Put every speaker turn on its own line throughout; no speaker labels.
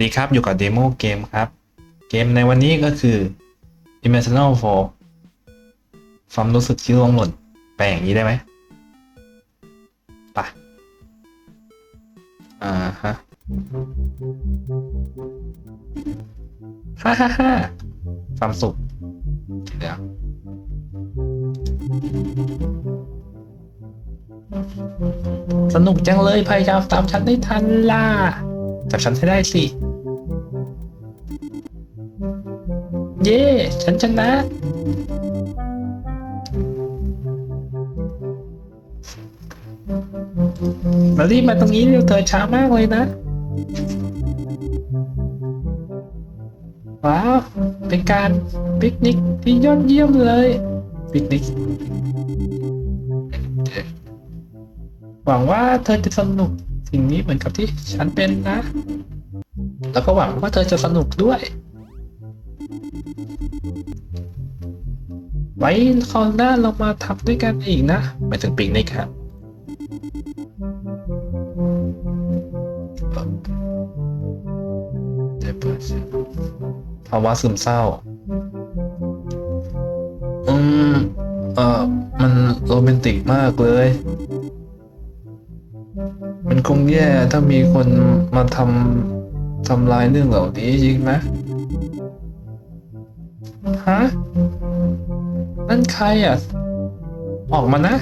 ดีครับ อยู่กับเดโมเกมครับ เกมในวันนี้ก็คือ Imaginal for ความรู้สึกที่ร่วงหล่นแปลอย่างนี้ได้ไหมไปะอ่าฮะฮ่าฮ่าฮ่าความสุขเดี๋ยวสนุกจังเลยพยายามตามฉันได้ทันล่ะจับฉันให้ได้สิ เย่ฉันชนะ มารีบมาตรงนี้เร็วเธอช้ามากเลยนะ ว้าว เป็นการปิกนิกที่ยอดเยี่ยมเลยปิกนิกหวังว่าเธอจะสนุกสิ่งนี้เหมือนกับที่ฉันเป็นนะ แล้วก็หวังว่าเธอจะสนุกด้วย ไว้คราวหน้าเรามาทำด้วยกันอีกนะหมายถึงปิกนิกครับภาวะซึมเศร้า อืม เออมันโรแมนติกมากเลย มันคงแย่ถ้ามีคนมาทำทำลายเรื่องเหล่านี้จริงไหม ฮะ นั่นใครอะ ออกมานะ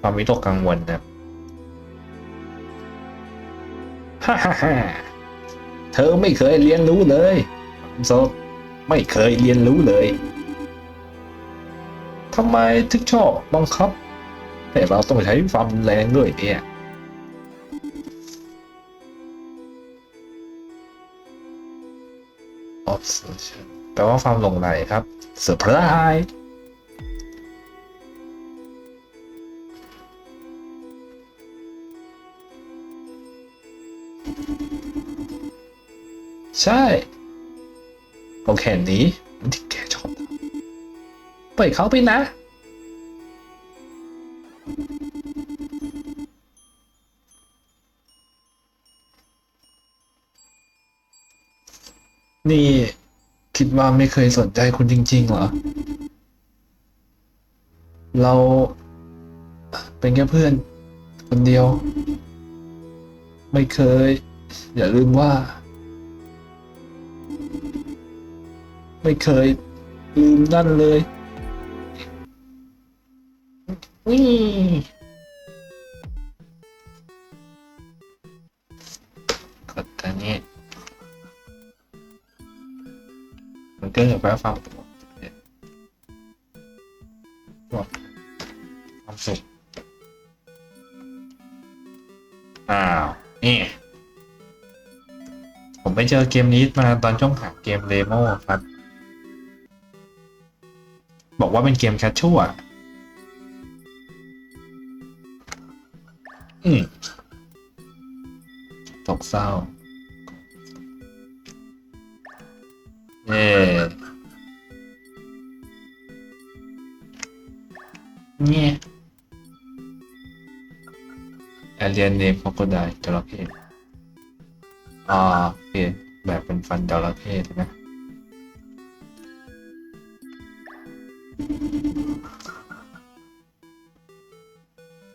ความวิตกกังวลนะฮ่าฮ่าฮ่าเธอไม่เคยเรียนรู้เลยโซไม่เคยเรียนรู้เลยทำไมถึงชอบบังคับ แต่เราต้องใช้ความรุนแรงด้วยเนี่ยแปลว่าความหลงไหลครับ surprise ใช่ก็แค่นี้มันที่แกชอบปล่อยเขาไปนะ นี่คิดว่าไม่เคยสนใจคุณจริง ๆ เหรอ เราเป็นแค่เพื่อน คนเดียว ไม่เคย อย่าลืมว่า ไม่เคย ลืมนั่นเลยวิกดตัวนี้ มันก็จะแปลว่าความความสุขอ้าวนี่ผมไปเจอเกมนี้มาตอนช่องหาเกมเลโมครับ บอกว่าเป็นเกมแคชชัวอืมตกเศร้า เย่เนี่ยแอเลียนเนมฟอกไดจระเข้อ่าโอเคแบบเป็นฟันจระเข้ใช่ไหม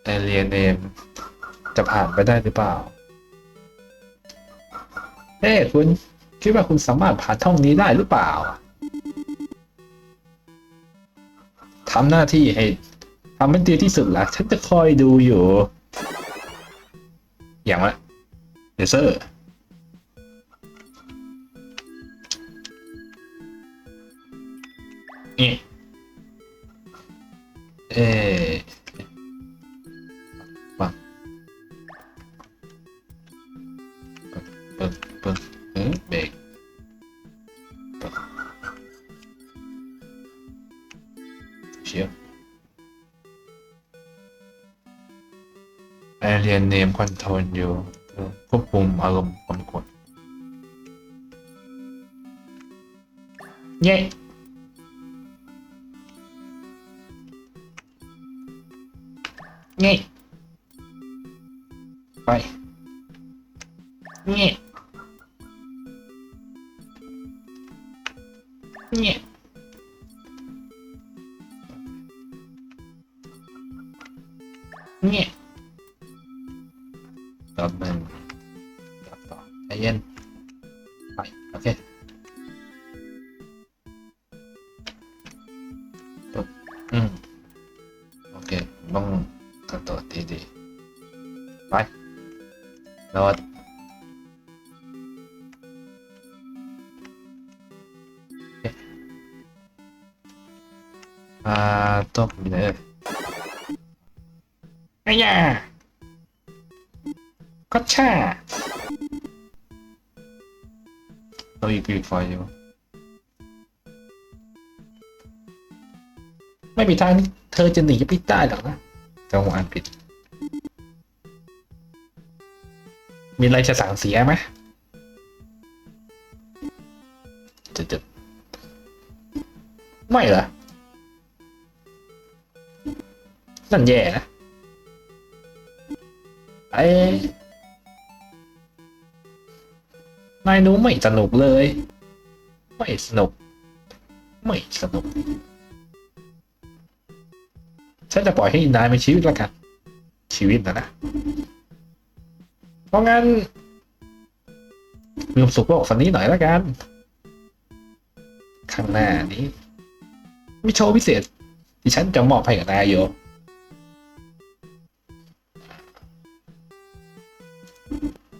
แต่เรียนเองจะผ่านไปได้หรือเปล่าเอ้คุณ คิดว่าคุณสามารถผ่านท่องนี้ได้หรือเปล่าทำหน้าที่ให้ทำเป็นดีที่สุดละฉันจะคอยดูอยู่ อย่างละเดเซอร์ รียนเนมคอนโทรนอยู่ควบคุมอารมณ์ความกดเย้เงี้ไปเงี้เงี้เงี้ ต่อหนึ่งต่อต่อใจเย็น ไป โอเคปุ๊บอืม โอเคต้องกระโดดดีๆไปโดดอเคอ่าต้องมีอะไรเอ่ยไอ้ยา ไม่มีทางที่เธอจะหนีไปได้หรอกนะจังหวะอ่านผิด มีอะไรจะสั่งเสียไหมจะจะไม่เหรอ นั่นแย่นะไอ้นายนูไม่สนุกเลย ไม่สนุก ไม่สนุก ฉันจะปล่อยให้นายมีชีวิตแล้วกัน ชีวิตนะนะ เพราะงั้น มีความสุขโลกฝันนี้หน่อยแล้วกัน ข้างหน้านี้ มีโชว์พิเศษ ที่ฉันจะมอบให้กับนายอยู่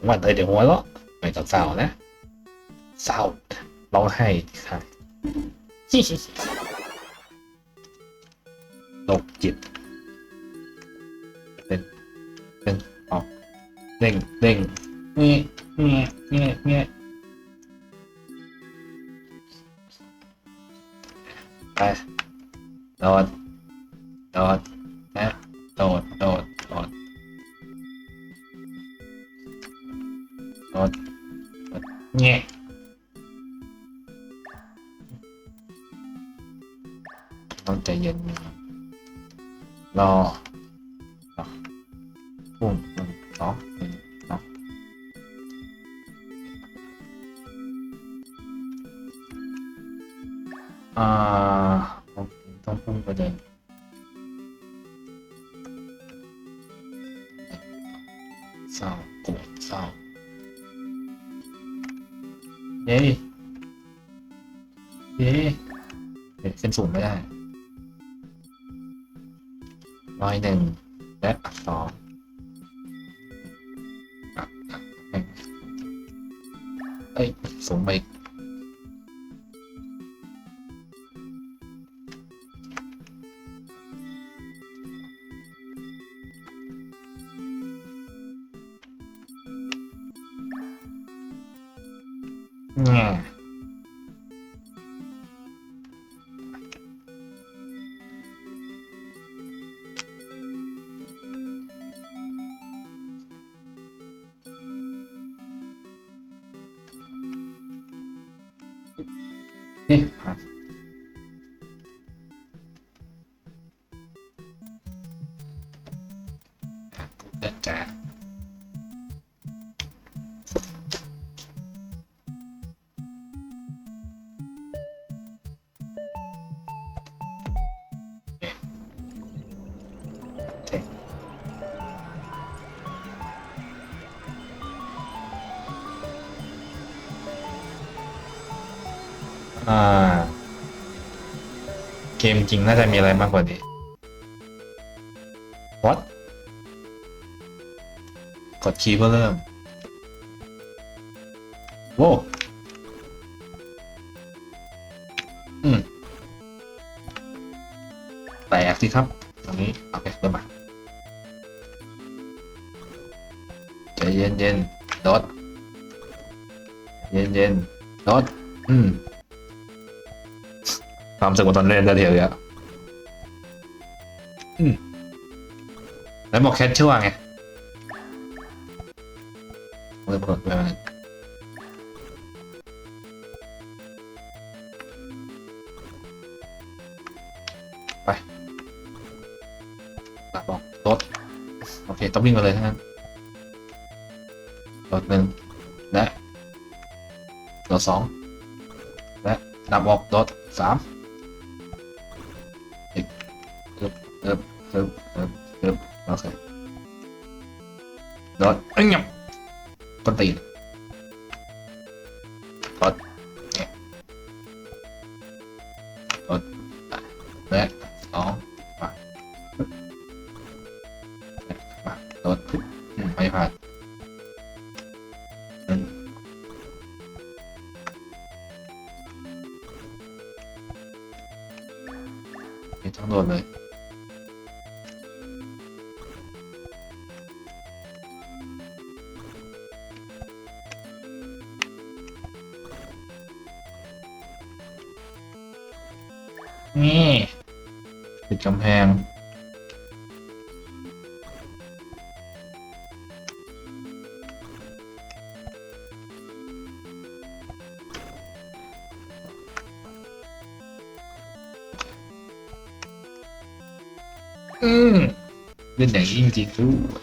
วันเธอเดี๋ยวหัวเราะไม่ต้องเศร้านะ เศร้าร้องไห้ค่ะ เด้งเด้งเงี้ยเงี้ยเงี้ยเงี้ยไป อ่าโอเคต้องพุ่งประเด็นเศร้าปวดเศร้าเย้เย้เฮ้ยขึ้นสูงไม่ได้ร้อยหนึ่ง แอ่า เกมจริงน่าจะมีอะไรมากกว่านี้ what กดคีย์เพื่อเริ่ม โว้อืม แตกสิครับ ตรงนี้ โอเค เริ่มมาใจเย็นเย็นๆโดเย็นเย็นๆโดดอืม ความรู้สึกว่าตอนเล่นได้เทียวเยอะอืมแล้วบอกแคทชั่วไงมือปลดไปมันไปตาบอกรถอเค ต้องวิ่งมาเลยทั้งนั้นโดดหนึ่งและโดดสองและนับออกโดดสาม โดดเอ้ยงับต้นตีนโดดเนี่ยโด 22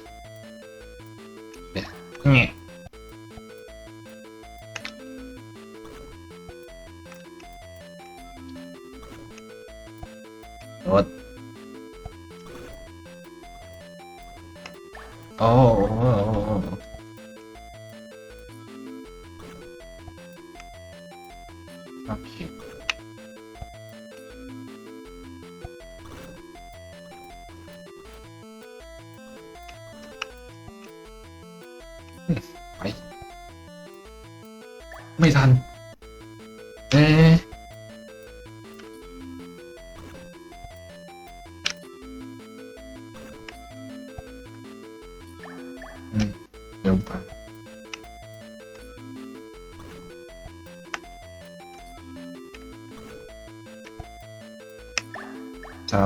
ช้า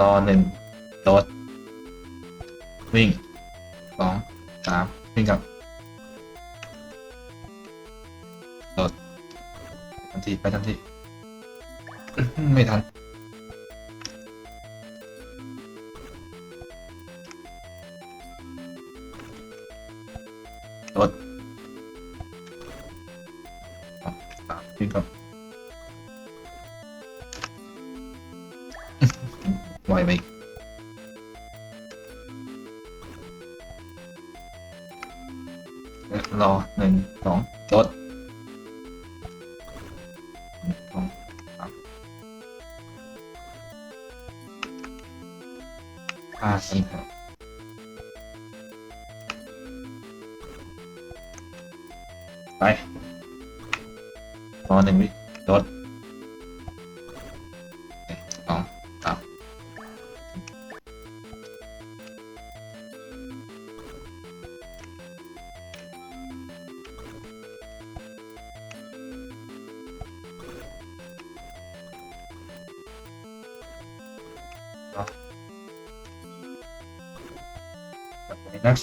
รอหนึ่งโดดวิ่งสองสามวิ่งกลับโดดทันทีไปทันที ไม่ทัน รอหนึ่งสองโดดสองสามห้าสี่หกไปรอหนึ่งวิจด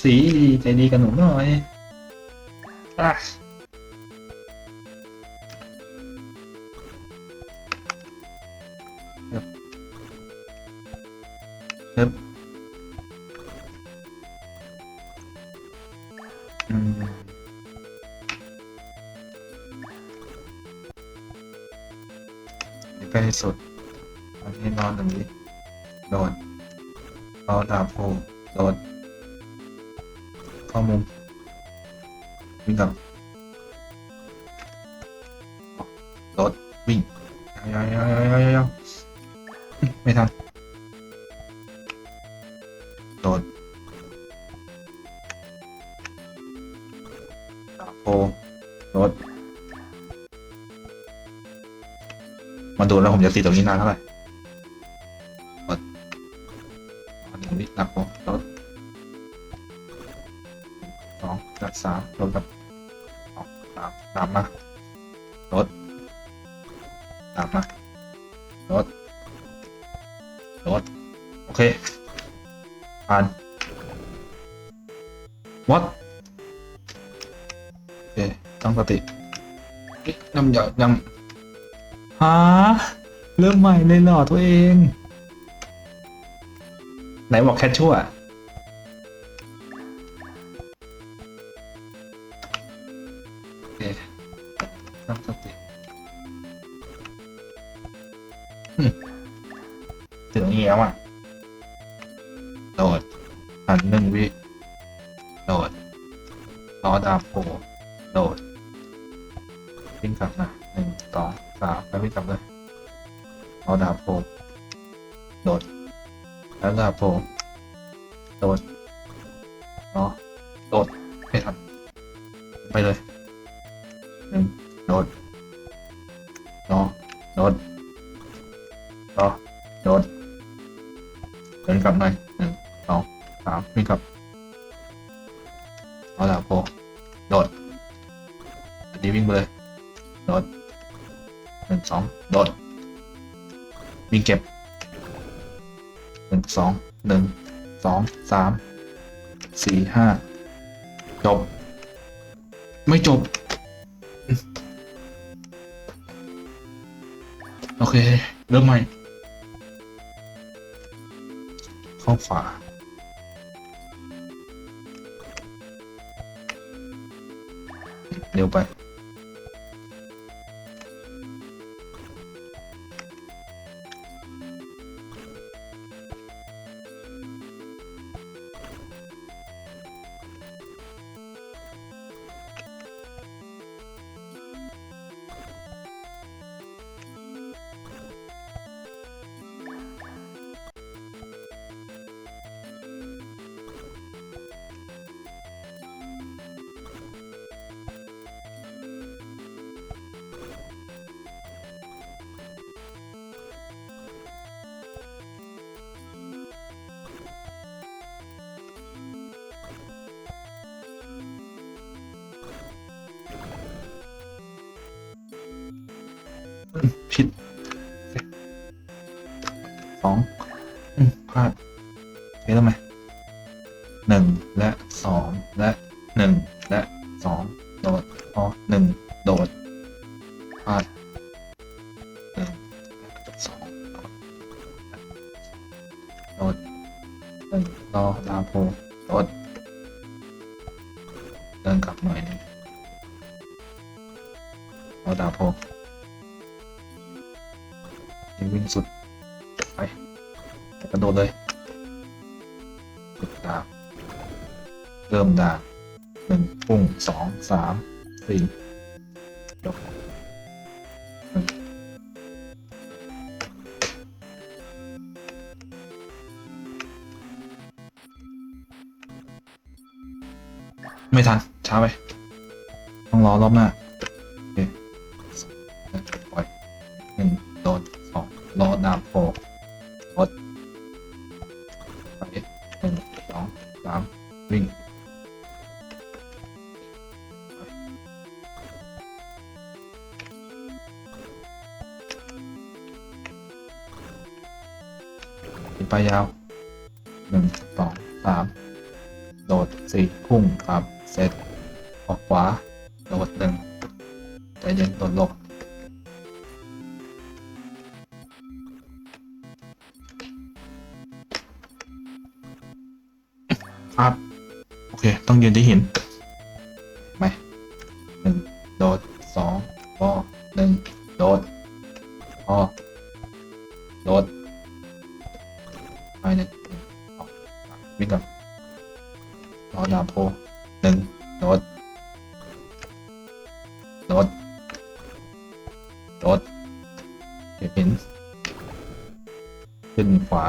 สีใจดีกับหนูหน่อยอะเฮ้ยเฮ้ยอืมนี่ใกล้ที่สุดอันนี้นอนหนึ่งวิโดนเอาดาบโผล่โดน ข้ามุมวิ่งก่อนรถวิ่งยาวยาวยาวยาวไม่ทันรถโอรถมาดูแล้วผมจะตีตรงนี้นานเท่าไหร่ เริ่มใหม่เหรอตัวเอง ไหนบอกแคชชั่วโอเคตั้งสติหึถึงนี้แล้วอะโดดหันหนึ่งวิ โดดล้อดาบโผล่โดดวิ่งกลับมาหนึ่งสองสามแล้ววิ่งกลับเลย ล้อดาบโผล่โดด แล้วดาบโผล่โดดล้อโดดไม่ทันไปเลยหนึ่งโดดล้อโดดล้อโดดเดินกลับหน่อยหนึ่งสองสามวิ่งกลับเอาละโปโดดอันนี้วิ่งไปเลยโดดหนึ่งสองโดด วิ่งเก็บหนึ่งสองหนึ่งสองสามสี่ห้าจบ ไม่จบ โอเค เริ่มใหม่ เข้าฝาเร็วไป อืมพลาดเห็นแล้วไหมหนึ่งและสองและหนึ่งและสองโดดอ๋อหนึ่งโดดพลาดหนึ่งสองโดดหนึ่งรอลาโพโดดเดินกลับหน่อยหนึงรอดาโพยังวิ่งสุด เลยดาบเริ่มดาบหนึ่งพุ่งสองสามสี่ยกไม่ทัน ช้าไป ต้องรอรอบหน้าโอเคปล่อยหนึ่งโดดสองรอดาบโผล่ พอโหลดไปหนึ่งสองสามวิ่งกับรอดาโพหนึ่งโหลดโหลดโหลดเก็บหินขึ้นขวา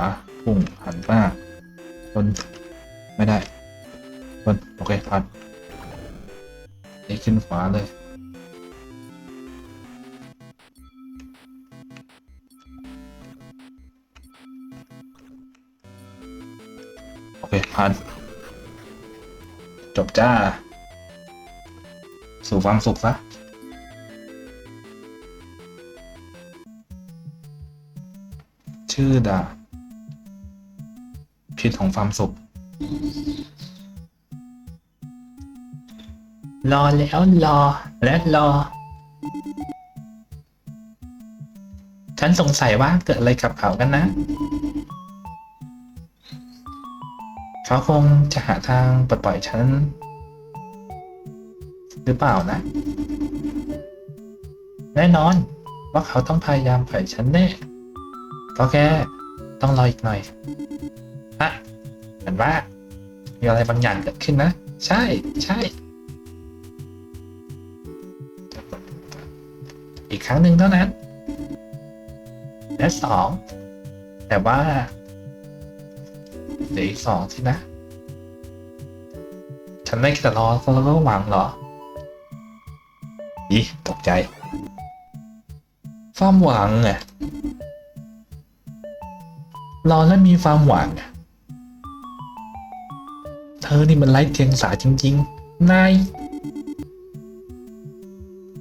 จ้า สู่ความสุขซะชื่อดาพิษของความสุข รอแล้วรอและรอ ฉันสงสัยว่าเกิดอะไรกับเขากันนะ เขาคงจะหาทางปลดปล่อยฉัน หรือเปล่านะ แน่นอนว่าเขาต้องพยายามปล่ฉันแน่ก็แค่ต้องรออีกหน่อยอะเหมือนว่า มีอะไรบางอย่างเกิดขึ้นนะ ใช่ใช่ อีกครั้งหนึ่งเท่านั้น และสอง แต่ว่าเหลืออีกสองสินะ ฉันไม่แค่รอแล้วก็หวังเหรอ อีตกใจความหวังไงรอแล้วมีความหวังเธอนี่มันไร้เทียงสาจริง ๆ นาย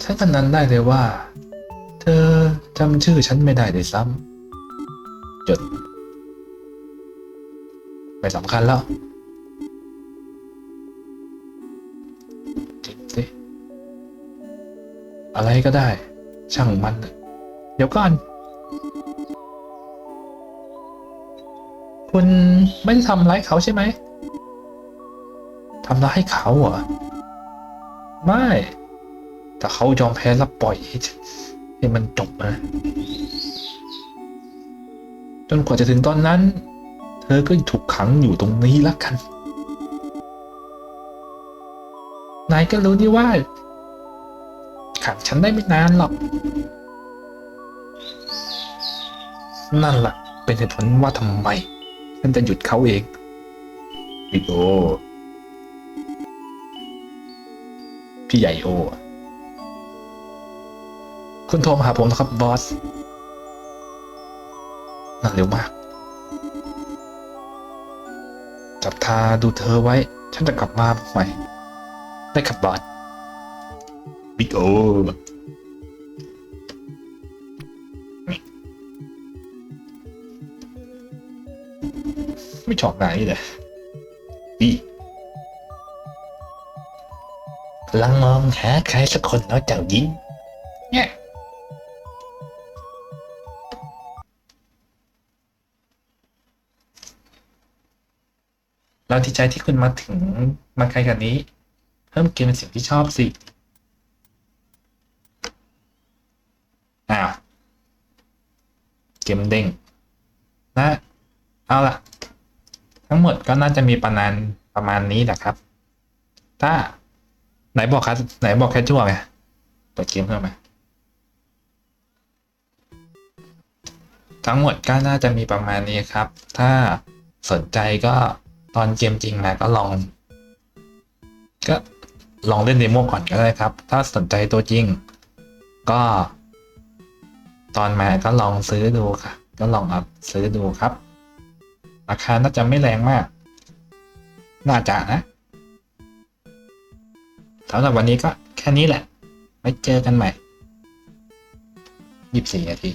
ฉันพนันได้เลยว่า เธอจำชื่อฉันไม่ได้เลยซ้ำจดไม่สำคัญแล้ว อะไรก็ได้ ช่างมัน เดี๋ยวก่อน คุณไม่ได้ทำร้ายเขาใช่ไหมทำร้ายเขาเหรอ ไม่ แต่เขายอมแพ้แล้วปล่อยให้ให้มันจบนะ จนกว่าจะถึงตอนนั้น เธอก็ถูกขังอยู่ตรงนี้ละกัน นายก็รู้นี่ว่า ขังฉันได้ไม่นานหรอก นั่นแหละเป็นเหตุผลว่าทำไมฉันจะหยุดเขาเองพี่โอ พี่ใหญ่โอ คุณโทรมาหาผมนะครับบอสนั่นเร็วมาก จับตาดูเธอไว้ ฉันจะกลับมาใหม่ได้ขับบอส บิ๊กโอไม่ชอบไหนเลยพี่กำลังมองหาใครสักคนแล้วเจ้าหญิงเนี่ยเราดีใจที่คุณมาถึงมาไกลกันนี้ เพิ่มเกมเป็นสิ่งที่ชอบสิ อ้าว เกมเด้งนะเอาล่ะ ทั้งหมดก็น่าจะมีประมาณประมาณนี้แหละครับ ถ้าไหนบอกครับไหนบอกแค่ชั่วไงเปิดเกมเพิ่มไหมทั้งหมดก็น่าจะมีประมาณนี้ครับ ถ้าสนใจก็ตอนเกมจริงมาก็ลอง ก็ลองเล่นเดโมก่อนก็ได้ครับ ถ้าสนใจตัวจริง ก็ ตอนมาก็ลองซื้อดูค่ะ ก็ลองเอาซื้อดูครับ ราคาน่าจะไม่แรงมาก น่าจะนะสำหรับวันนี้ก็แค่นี้แหละ ไว้เจอกันใหม่ 24นาที